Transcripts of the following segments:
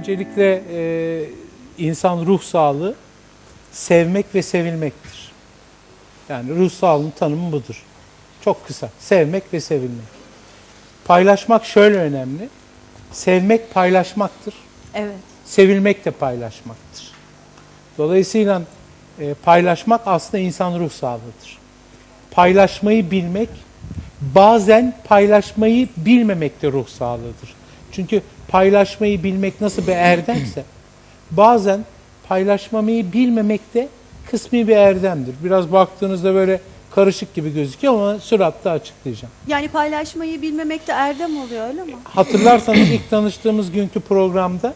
Öncelikle e, insan ruh sağlığı sevmek ve sevilmektir. Yani ruh sağlığının tanımı budur. Çok kısa. Sevmek ve sevilmek. Paylaşmak şöyle önemli. Sevmek paylaşmaktır. Evet. Sevilmek de paylaşmaktır. Dolayısıyla e, paylaşmak aslında insan ruh sağlığıdır. Paylaşmayı bilmek bazen paylaşmayı bilmemek de ruh sağlığıdır. Çünkü paylaşmayı bilmek nasıl bir erdemse bazen paylaşmamayı bilmemek de kısmi bir erdemdir. Biraz baktığınızda böyle karışık gibi gözüküyor ama süratle açıklayacağım. Yani paylaşmayı bilmemek de erdem oluyor öyle mi? Hatırlarsanız ilk tanıştığımız günkü programda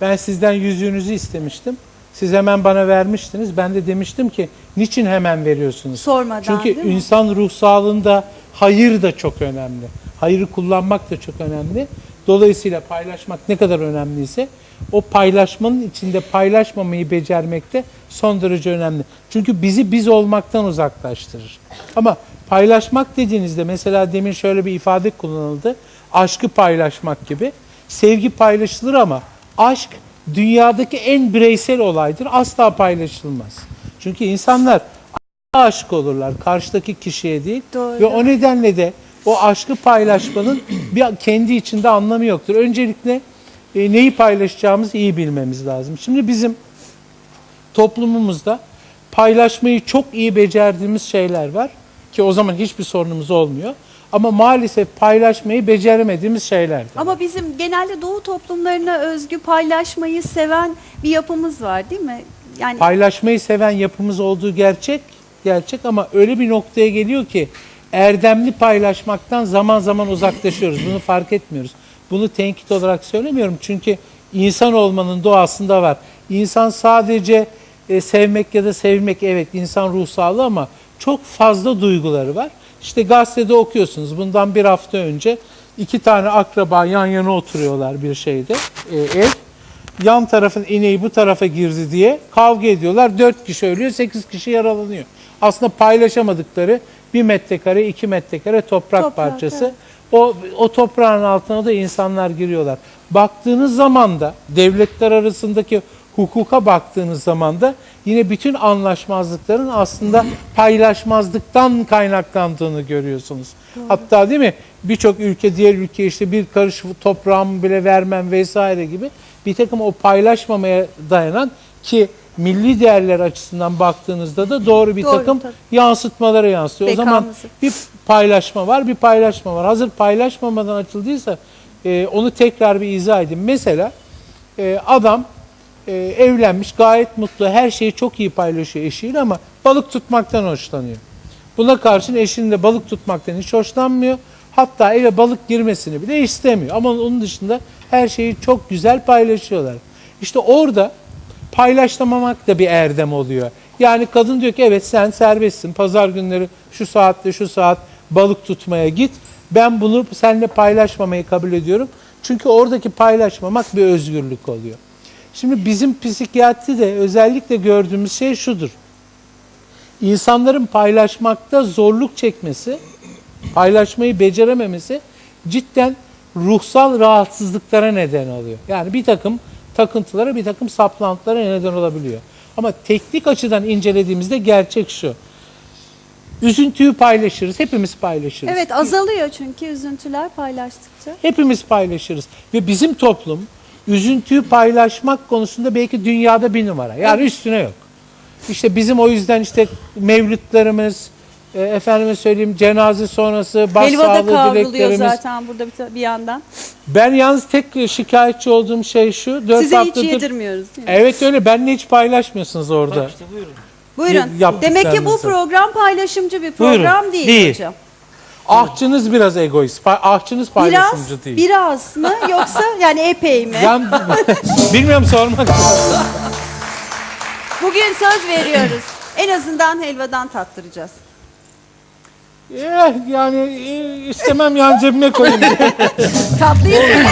ben sizden yüzüğünüzü istemiştim. Siz hemen bana vermiştiniz. Ben de demiştim ki niçin hemen veriyorsunuz? Sormadan Çünkü insan ruh sağlığında hayır da çok önemli. Hayırı kullanmak da çok önemli. Dolayısıyla paylaşmak ne kadar önemliyse o paylaşmanın içinde paylaşmamayı becermek de son derece önemli. Çünkü bizi biz olmaktan uzaklaştırır. Ama paylaşmak dediğinizde mesela demin şöyle bir ifade kullanıldı. Aşkı paylaşmak gibi. Sevgi paylaşılır ama aşk dünyadaki en bireysel olaydır. Asla paylaşılmaz. Çünkü insanlar aşık olurlar karşıdaki kişiye değil Doğru. ve o nedenle de o aşkı paylaşmanın bir kendi içinde anlamı yoktur. Öncelikle e, neyi paylaşacağımızı iyi bilmemiz lazım. Şimdi bizim toplumumuzda paylaşmayı çok iyi becerdiğimiz şeyler var ki o zaman hiçbir sorunumuz olmuyor. Ama maalesef paylaşmayı beceremediğimiz şeyler. Ama bizim genelde doğu toplumlarına özgü paylaşmayı seven bir yapımız var değil mi? Yani paylaşmayı seven yapımız olduğu gerçek, gerçek ama öyle bir noktaya geliyor ki erdemli paylaşmaktan zaman zaman uzaklaşıyoruz. Bunu fark etmiyoruz. Bunu tenkit olarak söylemiyorum çünkü insan olmanın doğasında var. İnsan sadece e, sevmek ya da sevilmek evet insan ruh sağlığı ama çok fazla duyguları var. İşte gazetede okuyorsunuz bundan bir hafta önce iki tane akraba yan yana oturuyorlar bir şeyde e, ev yan tarafın ineği bu tarafa girdi diye kavga ediyorlar. Dört kişi ölüyor, sekiz kişi yaralanıyor. Aslında paylaşamadıkları bir metrekare, iki metrekare toprak, Toprak, parçası. evet. O, o toprağın altına da insanlar giriyorlar. Baktığınız zaman da devletler arasındaki hukuka baktığınız zaman da yine bütün anlaşmazlıkların aslında paylaşmazlıktan kaynaklandığını görüyorsunuz. Hatta değil mi birçok ülke diğer ülke işte bir karış toprağımı bile vermem vesaire gibi bir takım o paylaşmamaya dayanan ki milli değerler açısından baktığınızda da doğru bir Doğru, takım tabii. yansıtmalara yansıyor. O zaman bir paylaşma var, bir paylaşma var. Hazır paylaşmamadan açıldıysa e, onu tekrar bir izah edeyim. Mesela e, adam e, evlenmiş, gayet mutlu, her şeyi çok iyi paylaşıyor eşiyle ama balık tutmaktan hoşlanıyor. Buna karşın eşinin de balık tutmaktan hiç hoşlanmıyor. Hatta eve balık girmesini bile istemiyor. Ama onun dışında her şeyi çok güzel paylaşıyorlar. İşte orada paylaşlamamak da bir erdem oluyor. Yani kadın diyor ki evet sen serbestsin. Pazar günleri şu saatte şu saat balık tutmaya git. Ben bunu seninle paylaşmamayı kabul ediyorum. Çünkü oradaki paylaşmamak bir özgürlük oluyor. Şimdi bizim psikiyatride özellikle gördüğümüz şey şudur. İnsanların paylaşmakta zorluk çekmesi, paylaşmayı becerememesi cidden ruhsal rahatsızlıklara neden oluyor. Yani bir takım takıntılara, bir takım saplantılara neden olabiliyor. Ama teknik açıdan incelediğimizde gerçek şu. Üzüntüyü paylaşırız, hepimiz paylaşırız. evet azalıyor çünkü üzüntüler paylaştıkça. Hepimiz paylaşırız. Ve bizim toplum üzüntüyü paylaşmak konusunda belki dünyada bir numara. Yani üstüne yok. İşte bizim o yüzden işte mevlütlerimiz, e, efendime söyleyeyim cenaze sonrası Helva da başsağlığı kavruluyor dileklerimiz. zaten burada bir, bir yandan. Ben yalnız tek şikayetçi olduğum şey şu. Dört Size hiç haftadır- yedirmiyoruz değil mi? Evet öyle. Benle hiç paylaşmıyorsunuz orada. İşte buyurun. Buyurun. Demek ki bu program paylaşımcı bir Buyurun. program değil, Değil. hocam. Ahçınız biraz egoist. Pa- Ahçınız Biraz, paylaşımcı değil. biraz mı yoksa yani epey mi? Ben bilmiyorum sormak lazım. Bugün söz veriyoruz. En azından helvadan tattıracağız. Eh, yani eh, istemem yan cebime koyayım. Tatlıyı seviyorum.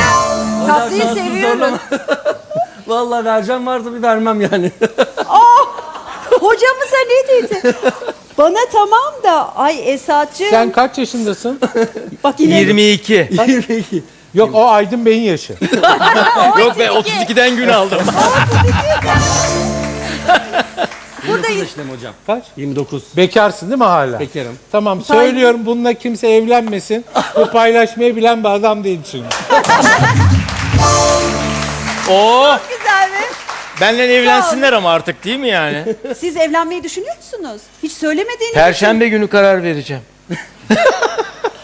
Tatlıyı seviyorum. zorlama. Vallahi vereceğim vardı bir vermem yani. Hocamıza ne dedi? Bana tamam da ay Esat'cığım. Sen kaç yaşındasın? Bak yine 22. 22. Yok o Aydın Bey'in yaşı. Yok be 32'den gün aldım. Buradayız. yaşındayım hocam. Kaç? 29. Bekarsın değil mi hala? Bekarım. Tamam söylüyorum bununla kimse evlenmesin. Bu paylaşmayı bilen bir adam değil çünkü. Oo, Güzel mi? benden evlensinler ama artık değil mi yani? Siz evlenmeyi düşünüyor musunuz? Hiç söylemediğiniz Perşembe günü karar vereceğim.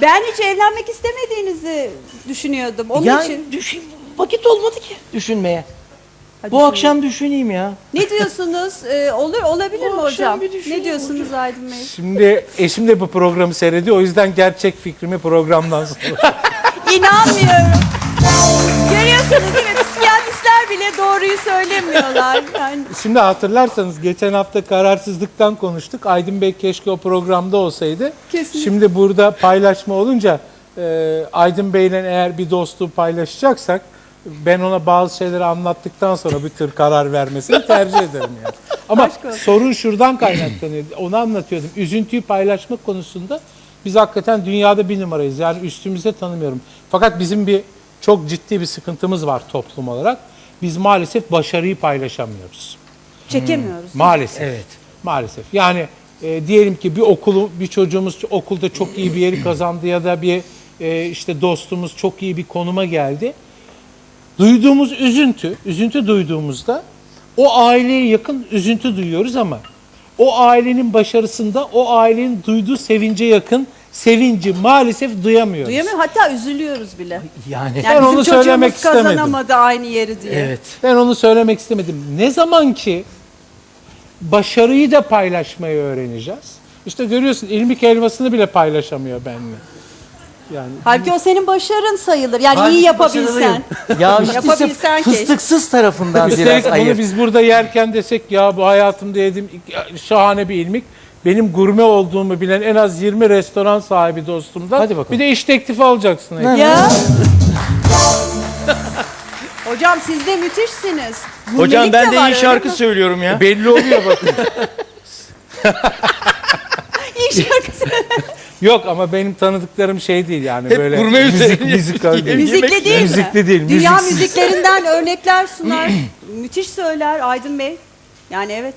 Ben hiç evlenmek istemediğinizi düşünüyordum. Onun için. düşün, vakit olmadı ki düşünmeye. Hadi Bu düşünün. akşam düşüneyim ya. Ne diyorsunuz? Ee, olur olabilir mi Bu akşam hocam? bir düşüneyim Ne diyorsunuz Aydın Bey? Şimdi eşim de bu programı seyrediyor. O yüzden gerçek fikrimi programdan sonra. İnanmıyorum. Görüyorsunuz değil mi? Psikiyatristler bile doğruyu söylemiyorlar. Yani Şimdi hatırlarsanız geçen hafta kararsızlıktan konuştuk. Aydın Bey keşke o programda olsaydı. Kesinlikle. Şimdi burada paylaşma olunca e, Aydın Bey'le eğer bir dostluğu paylaşacaksak ben ona bazı şeyleri anlattıktan sonra bir tür karar vermesini tercih ederim yani. Ama sorun şuradan kaynaklanıyor. Onu anlatıyordum. Üzüntüyü paylaşmak konusunda biz hakikaten dünyada bir numarayız. Yani üstümüzde tanımıyorum. Fakat bizim bir çok ciddi bir sıkıntımız var toplum olarak. Biz maalesef başarıyı paylaşamıyoruz. çekemiyoruz. Maalesef. Evet. Maalesef. Yani e, diyelim ki bir okulu bir çocuğumuz okulda çok iyi bir yeri kazandı ya da bir e, işte dostumuz çok iyi bir konuma geldi. Duyduğumuz üzüntü, üzüntü duyduğumuzda o aileye yakın üzüntü duyuyoruz ama o ailenin başarısında o ailenin duyduğu sevince yakın sevinci maalesef duyamıyoruz. Duyamıyorum. Hatta üzülüyoruz bile. Yani, Yani Ben onu söylemek istemedim. kazanamadı aynı yeri diye. evet. Ben onu söylemek istemedim. Ne zaman ki başarıyı da paylaşmayı öğreneceğiz. İşte görüyorsun ilmik helvasını bile paylaşamıyor benimle. Yani Halbuki o senin başarın sayılır. Yani Halbuki iyi yapabilsen. Ya işte Yapabilsen ki. fıstıksız tarafından biraz üstelik bunu biz burada yerken desek ya bu hayatımda yediğim şahane bir ilmik. Benim gurme olduğumu bilen en az 20 restoran sahibi dostumdan Hadi bakalım. bir de iş teklifi alacaksın. Ya. Hocam siz de müthişsiniz. Hocam Gurmelik ben de var, iyi öyle şarkı mi? söylüyorum ya. Belli oluyor bakın. İyi şarkı Yok ama benim tanıdıklarım şey değil yani Hep böyle gurme müzik, üzerine müzikal değil. Müzikli değil mi? Müzikli değil, Dünya müziksiz. müziklerinden örnekler sunar. Müthiş söyler Aydın Bey. Yani evet.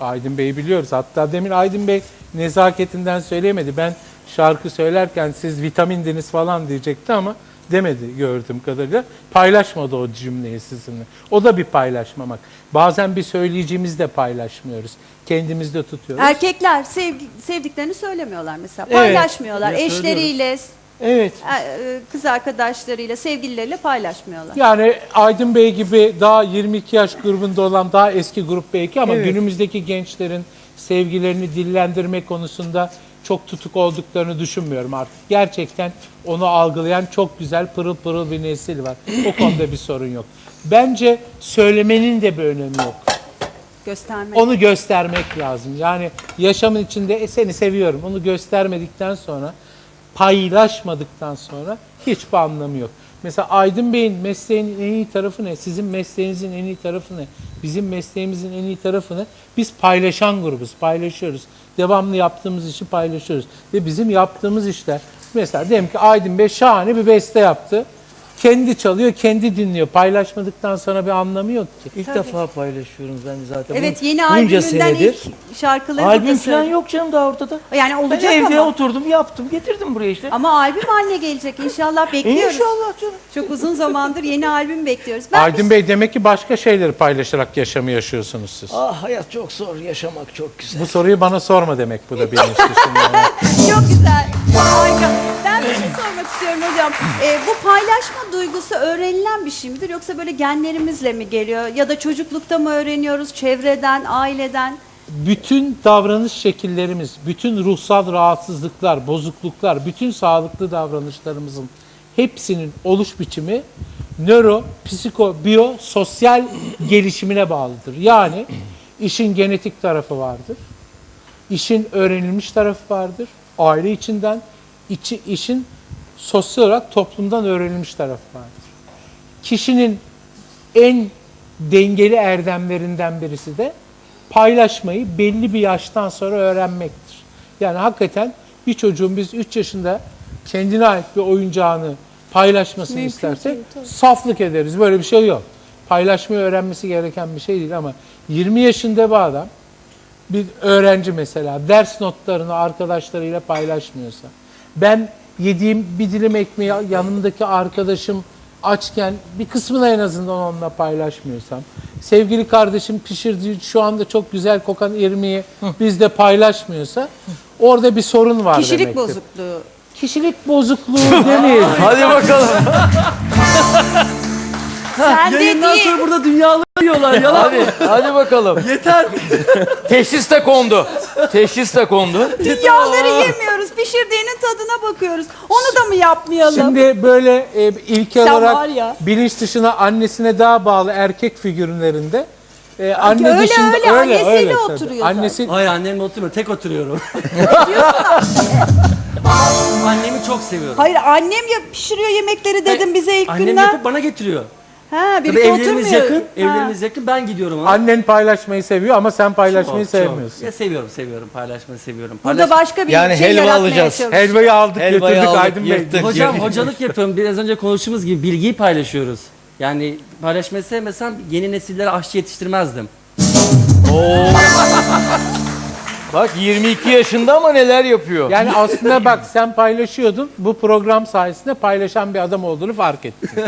Aydın Bey'i biliyoruz. Hatta demin Aydın Bey nezaketinden söyleyemedi. Ben şarkı söylerken siz vitamindiniz falan diyecekti ama demedi gördüğüm kadarıyla. Paylaşmadı o cümleyi sizinle. O da bir paylaşmamak. Bazen bir söyleyeceğimizi de paylaşmıyoruz. Kendimizde tutuyoruz. Erkekler sevgi, sevdiklerini söylemiyorlar mesela. Evet. Paylaşmıyorlar. Ya. Eşleriyle, Evet. e, kız arkadaşlarıyla, sevgilileriyle paylaşmıyorlar. Yani Aydın Bey gibi daha 22 yaş grubunda olan daha eski grup belki ama Evet. günümüzdeki gençlerin sevgilerini dillendirme konusunda çok tutuk olduklarını düşünmüyorum artık. Gerçekten onu algılayan çok güzel pırıl pırıl bir nesil var. O konuda bir sorun yok. Bence söylemenin de bir önemi yok. Göstermek. Onu göstermek lazım. Yani yaşamın içinde "E, seni seviyorum. Onu göstermedikten sonra, paylaşmadıktan sonra hiçbir anlamı yok. Mesela Aydın Bey'in mesleğinin en iyi tarafı ne? Sizin mesleğinizin en iyi tarafı ne? Bizim mesleğimizin en iyi tarafı ne? Biz paylaşan grubuz, paylaşıyoruz. Devamlı yaptığımız işi paylaşıyoruz. Ve bizim yaptığımız işler, mesela diyelim ki Aydın Bey şahane bir beste yaptı. Kendi çalıyor, kendi dinliyor. Paylaşmadıktan sonra bir anlamı yok ki. İlk Tabii. defa paylaşıyorum ben zaten. Evet Bun- yeni bunca albümünden senedir. ilk şarkıları Albüm falan söyle- yok canım daha ortada. Yani Ben olacak evde ama. oturdum yaptım getirdim buraya işte. Ama albüm haline gelecek inşallah bekliyoruz. İnşallah canım. Çok uzun zamandır yeni albüm bekliyoruz. Ben Aydın Bey demek ki başka şeyleri paylaşarak yaşamı yaşıyorsunuz siz. Ah hayat çok zor, yaşamak çok güzel. Bu soruyu bana sorma demek bu da benim yani. Çok güzel. Harika. Ben bir şey sormak istiyorum hocam. Ee, bu paylaşma duygusu öğrenilen bir şey midir? Yoksa böyle genlerimizle mi geliyor? Ya da çocuklukta mı öğreniyoruz? Çevreden, aileden? Bütün davranış şekillerimiz, bütün ruhsal rahatsızlıklar, bozukluklar, bütün sağlıklı davranışlarımızın hepsinin oluş biçimi nöro, psiko, biyo, sosyal gelişimine bağlıdır. Yani işin genetik tarafı vardır. İşin öğrenilmiş tarafı vardır. Aile içinden, içi, işin sosyal olarak toplumdan öğrenilmiş tarafı vardır. Kişinin en dengeli erdemlerinden birisi de paylaşmayı belli bir yaştan sonra öğrenmektir. Yani hakikaten bir çocuğun biz 3 yaşında kendine ait bir oyuncağını paylaşmasını istersek saflık ederiz. Böyle bir şey yok. Paylaşmayı öğrenmesi gereken bir şey değil ama 20 yaşında bir adam bir öğrenci mesela ders notlarını arkadaşlarıyla paylaşmıyorsa ben yediğim bir dilim ekmeği yanımdaki arkadaşım açken bir kısmını en azından onunla paylaşmıyorsam sevgili kardeşim pişirdiği şu anda çok güzel kokan irmiği bizde paylaşmıyorsa orada bir sorun var Kişilik demektir. bozukluğu. Kişilik bozukluğu demeyelim. Hadi bakalım. Sende Yayından değil. sonra burada dünyaları yiyorlar. Yalan hadi, hadi bakalım. Yeter. Teşhis de kondu. Teşhis de kondu. Yağları yemiyoruz. Pişirdiğinin tadına bakıyoruz. Onu da mı yapmayalım? Şimdi böyle e, ilke Sen olarak ya. bilinç dışına annesine daha bağlı erkek figürlerinde e, anne öyle, dışında öyle, annesiyle tabii. oturuyor. Annesi Hayır annemle oturmuyorum. Tek oturuyorum. Annemi çok seviyorum. Hayır annem ya pişiriyor yemekleri dedim bize ilk Annem günden. yapıp bana getiriyor. Ha Tabii birlikte evlerimiz oturmuyor. yakın. Ha. Evlerimiz yakın. Ben gidiyorum ona. annen paylaşmayı seviyor ama sen paylaşmayı Çok, çok. sevmiyorsun. Ya seviyorum, seviyorum. Paylaşmayı seviyorum. Burada Paylaş- başka bir Yani şey helva yaratmaya alacağız. çalışıyor. Helvayı aldık Helvayı götürdük aldık, Aydın Bey. yırttık. Hocam hocalık yapıyorum. Biraz önce konuştuğumuz gibi bilgiyi paylaşıyoruz. Yani paylaşmayı sevmesem yeni nesillere aşçı yetiştirmezdim. Bak 22 yaşında ama neler yapıyor. Yani aslında bak sen paylaşıyordun. Bu program sayesinde paylaşan bir adam olduğunu fark ettin.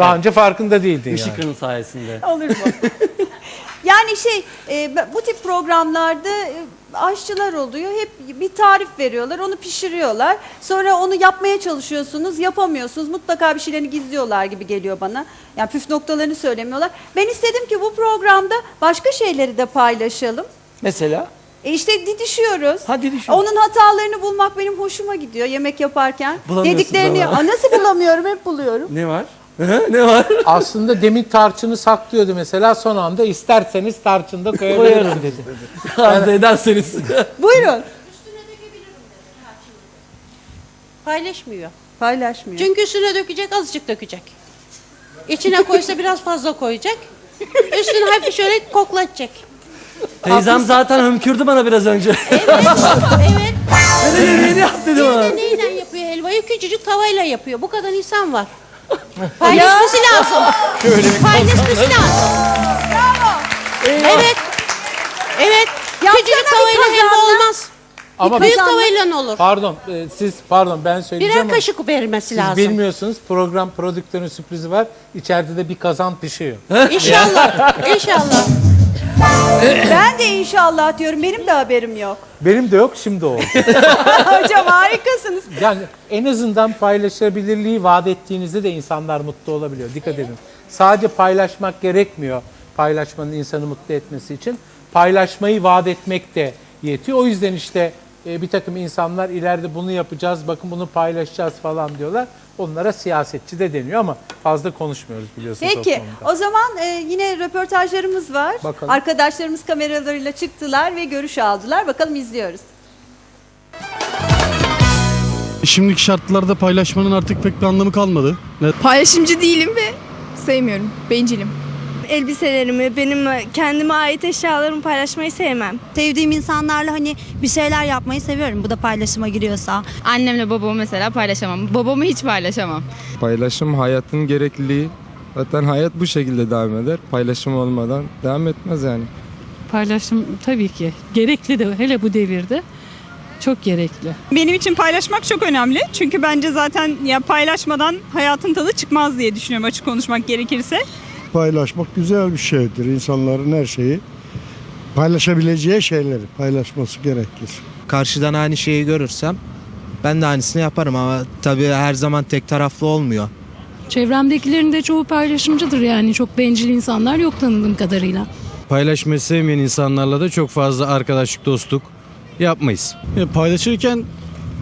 Daha önce farkında değildin yani. Işık'ın sayesinde. Olur mu? yani şey e, bu tip programlarda e, aşçılar oluyor. Hep bir tarif veriyorlar. Onu pişiriyorlar. Sonra onu yapmaya çalışıyorsunuz. Yapamıyorsunuz. Mutlaka bir şeylerini gizliyorlar gibi geliyor bana. Yani püf noktalarını söylemiyorlar. Ben istedim ki bu programda başka şeyleri de paylaşalım. Mesela? E işte didişiyoruz. Ha, didişiyoruz. Onun hatalarını bulmak benim hoşuma gidiyor yemek yaparken. Bulamıyorsun Dediklerini ama. Aa, nasıl bulamıyorum hep buluyorum. Ne var? Ne var? Aslında demin tarçını saklıyordu mesela son anda isterseniz tarçını da koyabilirim Koyarım dedi. Arzu ederseniz. Buyurun. Paylaşmıyor. Paylaşmıyor. Çünkü üstüne dökecek azıcık dökecek. İçine koysa biraz fazla koyacak. Üstüne hafif şöyle koklatacak. Teyzem zaten hömkürdü bana biraz önce. Evet. evet. ne yap dedi bana. Bir de neyle yapıyor helvayı? Küçücük tavayla yapıyor. Bu kadar insan var. Paylaşması lazım. Paylaşması lazım. Evet. Evet. Küçücük bir tavayla helva kazanla. olmaz. Ama Büyük kazanla- tavayla ne olur? pardon e, siz pardon ben söyleyeceğim Birer ama kaşık vermesi siz lazım. bilmiyorsunuz program prodüktörün sürprizi var. İçeride de bir kazan pişiyor. İnşallah. İnşallah. Ben de inşallah diyorum. Benim de haberim yok. Benim de yok şimdi oldu. Hocam harikasınız. Yani en azından paylaşabilirliği vaat ettiğinizde de insanlar mutlu olabiliyor. Dikkat edin. Sadece paylaşmak gerekmiyor paylaşmanın insanı mutlu etmesi için. Paylaşmayı vaat etmek de yetiyor. O yüzden işte e, bir takım insanlar ileride bunu yapacağız, bakın bunu paylaşacağız falan diyorlar. Onlara siyasetçi de deniyor ama fazla konuşmuyoruz biliyorsunuz o Peki konuda. o zaman e, yine röportajlarımız var. Bakalım. Arkadaşlarımız kameralarıyla çıktılar ve görüş aldılar. Bakalım izliyoruz. Şimdiki şartlarda paylaşmanın artık pek bir anlamı kalmadı. Ne- Paylaşımcı değilim ve sevmiyorum. Bencilim. Elbiselerimi, benim kendime ait eşyalarımı paylaşmayı sevmem. sevdiğim insanlarla hani bir şeyler yapmayı seviyorum. Bu da paylaşıma giriyorsa. Annemle babamı mesela paylaşamam. Babamı hiç paylaşamam. Paylaşım hayatın gerekliliği. Zaten hayat bu şekilde devam eder. Paylaşım olmadan devam etmez yani. Paylaşım tabii ki gerekli de hele bu devirde çok gerekli. Benim için paylaşmak çok önemli. Çünkü bence zaten ya paylaşmadan hayatın tadı çıkmaz diye düşünüyorum açık konuşmak gerekirse. Paylaşmak güzel bir şeydir. İnsanların her şeyi paylaşabileceği şeyleri paylaşması gerekir. karşıdan aynı şeyi görürsem ben de aynısını yaparım ama tabii her zaman tek taraflı olmuyor. Çevremdekilerin de çoğu paylaşımcıdır yani çok bencil insanlar yok tanıdığım kadarıyla. Paylaşmayı sevmeyen insanlarla da çok fazla arkadaşlık, dostluk yapmayız. paylaşırken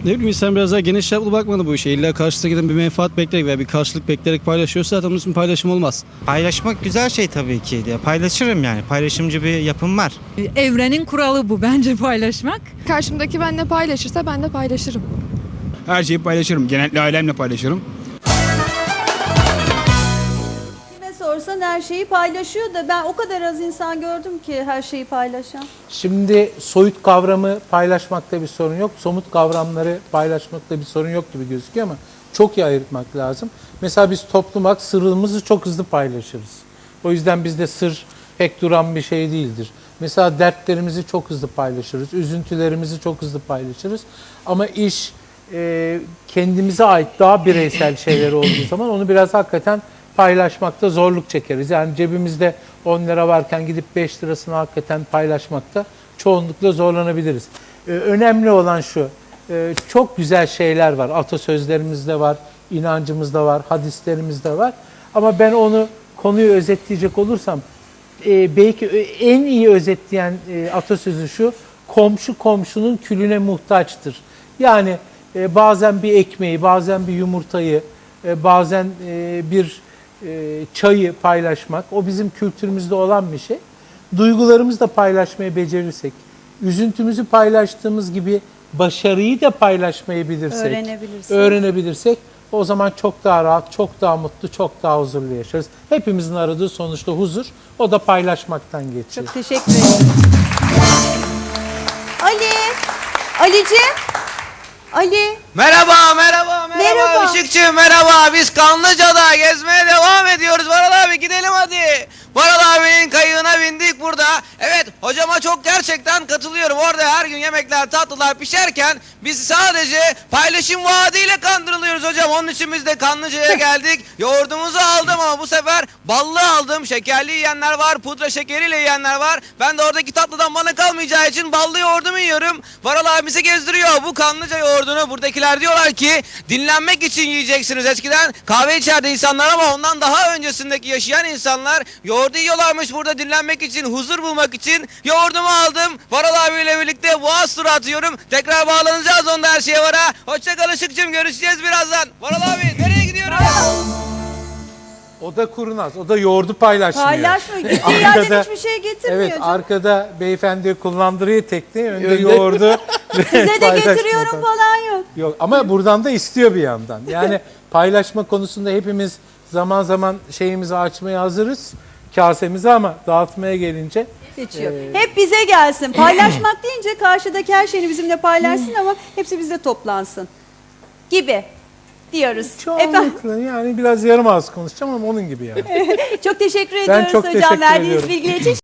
ne bileyim insan biraz daha geniş çaplı bakmalı bu işe. İlla karşıdakiden bir menfaat bekleyerek veya bir karşılık bekleyerek paylaşıyorsa zaten onun için paylaşım olmaz. Paylaşmak güzel şey tabii ki. Ya Paylaşırım yani. Paylaşımcı bir yapım var. Evrenin kuralı bu bence paylaşmak. Karşımdaki benimle paylaşırsa ben de paylaşırım. Her şeyi paylaşırım. Genellikle ailemle paylaşırım. Sorsan her şeyi paylaşıyor da ben o kadar az insan gördüm ki her şeyi paylaşan. Şimdi soyut kavramı paylaşmakta bir sorun yok. Somut kavramları paylaşmakta bir sorun yok gibi gözüküyor ama çok iyi ayırtmak lazım. Mesela biz toplum sırrımızı çok hızlı paylaşırız. O yüzden bizde sır pek duran bir şey değildir. Mesela dertlerimizi çok hızlı paylaşırız, üzüntülerimizi çok hızlı paylaşırız. Ama iş e, kendimize ait daha bireysel şeyler olduğu zaman onu biraz hakikaten paylaşmakta zorluk çekeriz. Yani cebimizde 10 lira varken gidip 5 lirasını hakikaten paylaşmakta çoğunlukla zorlanabiliriz. Ee, önemli olan şu, e, çok güzel şeyler var. Atasözlerimizde var, inancımızda var, hadislerimizde var. Ama ben onu konuyu özetleyecek olursam, e, belki en iyi özetleyen e, atasözü şu, komşu komşunun külüne muhtaçtır. Yani e, bazen bir ekmeği, bazen bir yumurtayı, e, bazen e, bir e, çayı paylaşmak, o bizim kültürümüzde olan bir şey. Duygularımızı da paylaşmayı becerirsek, üzüntümüzü paylaştığımız gibi başarıyı da paylaşmayı bilirsek, Öğrenebilirsek. öğrenebilirsek o zaman çok daha rahat, çok daha mutlu, çok daha huzurlu yaşarız. Hepimizin aradığı sonuçta huzur, o da paylaşmaktan geçiyor. Çok teşekkür ederim. Ali, Ali'ciğim. Ali. Merhaba, merhaba, merhaba, Merhaba. Işıkçı, merhaba. Biz Kanlıca'da gezmeye devam ediyoruz. Varal abi gidelim hadi. Varal abinin kayığına bindik burada. Evet, hocama çok gerçekten katılıyorum. Orada her gün yemekler, tatlılar pişerken biz sadece paylaşım vaadiyle kandırılıyoruz hocam. Onun için biz de Kanlıca'ya geldik. Yoğurdumuzu aldım ama bu sefer ballı aldım. Şekerli yiyenler var, pudra şekeriyle yiyenler var. Ben de oradaki tatlıdan bana kalmayacağı için ballı yoğurdumu yiyorum. Varal abi bizi gezdiriyor bu Kanlıca yoğurdunu. Buradakiler diyorlar ki dinlenmek için yiyeceksiniz. Eskiden kahve içerdi insanlar ama ondan daha öncesindeki yaşayan insanlar yoğurdu yiyorlarmış burada dinlenmek için, huzur bulmak için. Yoğurdumu aldım. Varal abiyle birlikte boğaz turu atıyorum. Tekrar bağlanacağız onda her şeye var ha. Hoşça kal Işık'cığım görüşeceğiz birazdan. Varal abi nereye gidiyoruz? O da kurnaz, o da yoğurdu paylaşmıyor. Paylaşmıyor. Gittiği yerden hiçbir şey getirmiyor Evet, canım. arkada beyefendi kullandırıyor tekneyi, önde yoğurdu. Size de getiriyorum falan yok. Ama buradan da istiyor bir yandan. Yani paylaşma konusunda hepimiz zaman zaman şeyimizi açmaya hazırız. Kasemizi ama dağıtmaya gelince Seçiyor. Hep bize gelsin. Paylaşmak deyince karşıdaki her şeyini bizimle paylaşsın ama hepsi bizde toplansın. Gibi diyoruz. Çoğunlukla yani biraz yarım ağız konuşacağım ama onun gibi yani. çok teşekkür ediyoruz çok hocam teşekkür verdiğiniz ediyorum. bilgiler için.